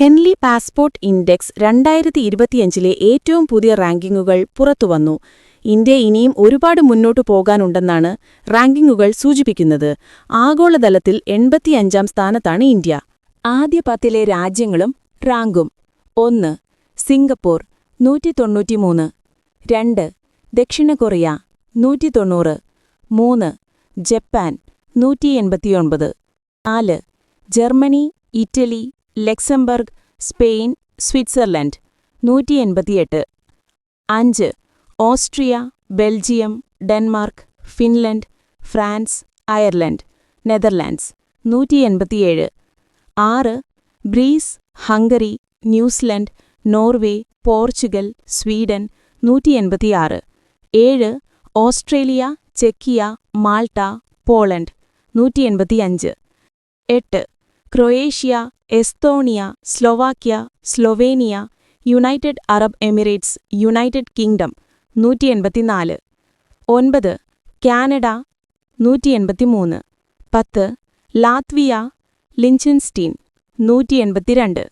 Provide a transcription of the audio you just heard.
Henley passport index രണ്ടായിരത്തി ഇരുപത്തിയഞ്ചിലെ ഏറ്റവും പുതിയ റാങ്കിങ്ങുകൾ പുറത്തുവന്നു. ഇന്ത്യ ഇനിയും ഒരുപാട് മുന്നോട്ടു പോകാനുണ്ടെന്നാണ് റാങ്കിങ്ങുകൾ സൂചിപ്പിക്കുന്നത്. ആഗോളതലത്തിൽ എൺപത്തിയഞ്ചാം സ്ഥാനത്താണ് ഇന്ത്യ. ആദ്യ പത്തിലെ രാജ്യങ്ങളും റാങ്കും. ഒന്ന് സിംഗപ്പൂർ നൂറ്റി തൊണ്ണൂറ്റിമൂന്ന് രണ്ട് ദക്ഷിണ കൊറിയ നൂറ്റി തൊണ്ണൂറ് മൂന്ന് ജപ്പാൻ നൂറ്റി എൺപത്തിയൊൻപത് നാല് Germany Italy Luxembourg Spain Switzerland. നൂറ്റി എൺപത്തിയെട്ട് അഞ്ച്. Austria Belgium Denmark Finland France Ireland Netherlands. നൂറ്റി എൺപത്തിയേഴ് ആറ്. Greece Hungary New Zealand Norway Portugal Sweden. നൂറ്റി എൺപത്തിയാറ് ഏഴ്. ഓസ്ട്രേലിയ ചെക്കിയ മാൾട്ട പോളണ്ട്. നൂറ്റി എൺപത്തിയഞ്ച് എട്ട്. Croatia Estonia Slovakia Slovenia United Arab Emirates United Kingdom നൂറ്റി എൺപത്തിനാല് ഒൻപത്. കാനഡ നൂറ്റി എൺപത്തിമൂന്ന് പത്ത്. ലാത്വിയ ലിഞ്ചൻസ്റ്റീൻ നൂറ്റി എൺപത്തിരണ്ട്